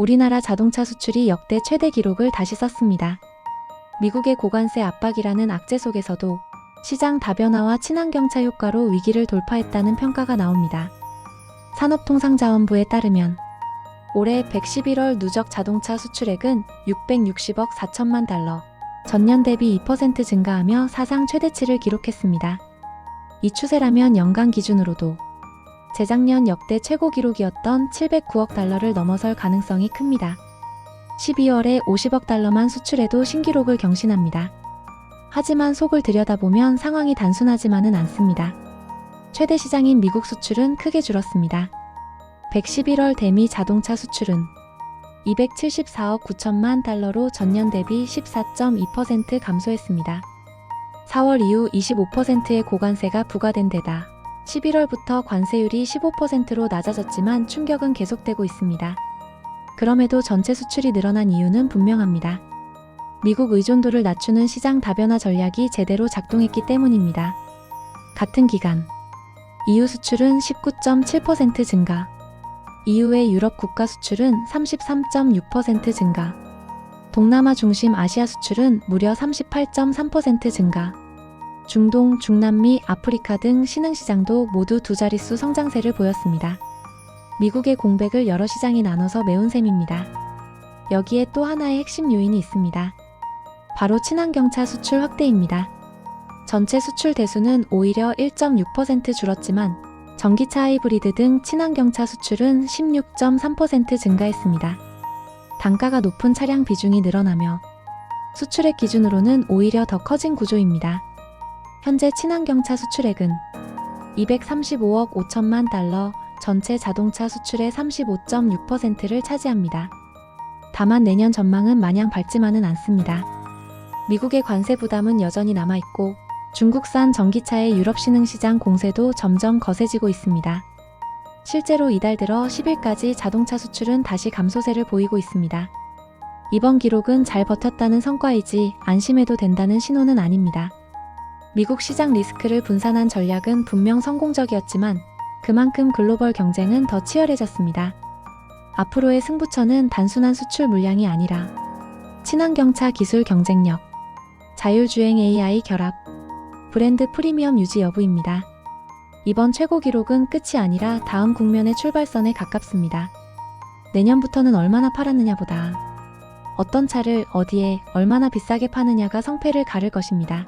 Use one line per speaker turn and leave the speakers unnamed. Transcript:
우리나라 자동차 수출이 역대 최대 기록을 다시 썼습니다. 미국의 고관세 압박이라는 악재 속에서도 시장 다변화와 친환경차 효과로 위기를 돌파했다는 평가가 나옵니다. 산업통상자원부에 따르면 올해 111월 누적 자동차 수출액은 660억 4천만 달러, 전년 대비 2% 증가하며 사상 최대치를 기록했습니다. 이 추세라면 연간 기준으로도 재작년 역대 최고 기록이었던 709억 달러를 넘어설 가능성이 큽니다. 12월에 50억 달러만 수출해도 신기록을 경신합니다. 하지만 속을 들여다보면 상황이 단순하지만은 않습니다. 최대 시장인 미국 수출은 크게 줄었습니다. 111월 대미 자동차 수출은 274억 9천만 달러로 전년 대비 14.2% 감소했습니다. 4월 이후 25%의 고관세가 부과된 데다 11월부터 관세율이 15%로 낮아졌지만 충격은 계속되고 있습니다. 그럼에도 전체 수출이 늘어난 이유는 분명합니다. 미국 의존도를 낮추는 시장 다변화 전략이 제대로 작동했기 때문입니다. 같은 기간 EU 수출은 19.7% 증가, 이후의 유럽 국가 수출은 33.6% 증가, 동남아 중심 아시아 수출은 무려 38.3% 증가, 중동, 중남미, 아프리카 등 신흥시장도 모두 두 자릿수 성장세를 보였습니다. 미국의 공백을 여러 시장이 나눠서 메운 셈입니다. 여기에 또 하나의 핵심 요인이 있습니다. 바로 친환경차 수출 확대입니다. 전체 수출 대수는 오히려 1.6% 줄었지만 전기차 하이브리드 등 친환경차 수출은 16.3% 증가했습니다. 단가가 높은 차량 비중이 늘어나며 수출액 기준으로는 오히려 더 커진 구조입니다. 현재 친환경차 수출액은 235억 5천만 달러, 전체 자동차 수출의 35.6%를 차지합니다. 다만 내년 전망은 마냥 밝지만은 않습니다. 미국의 관세 부담은 여전히 남아있고 중국산 전기차의 유럽 신흥시장 공세도 점점 거세지고 있습니다. 실제로 이달 들어 10일까지 자동차 수출은 다시 감소세를 보이고 있습니다. 이번 기록은 잘 버텼다는 성과이지 안심해도 된다는 신호는 아닙니다. 미국 시장 리스크를 분산한 전략은 분명 성공적이었지만 그만큼 글로벌 경쟁은 더 치열해졌습니다. 앞으로의 승부처는 단순한 수출 물량이 아니라 친환경차 기술 경쟁력, 자율주행 AI 결합, 브랜드 프리미엄 유지 여부입니다. 이번 최고 기록은 끝이 아니라 다음 국면의 출발선에 가깝습니다. 내년부터는 얼마나 팔았느냐보다 어떤 차를 어디에 얼마나 비싸게 파느냐가 성패를 가를 것입니다.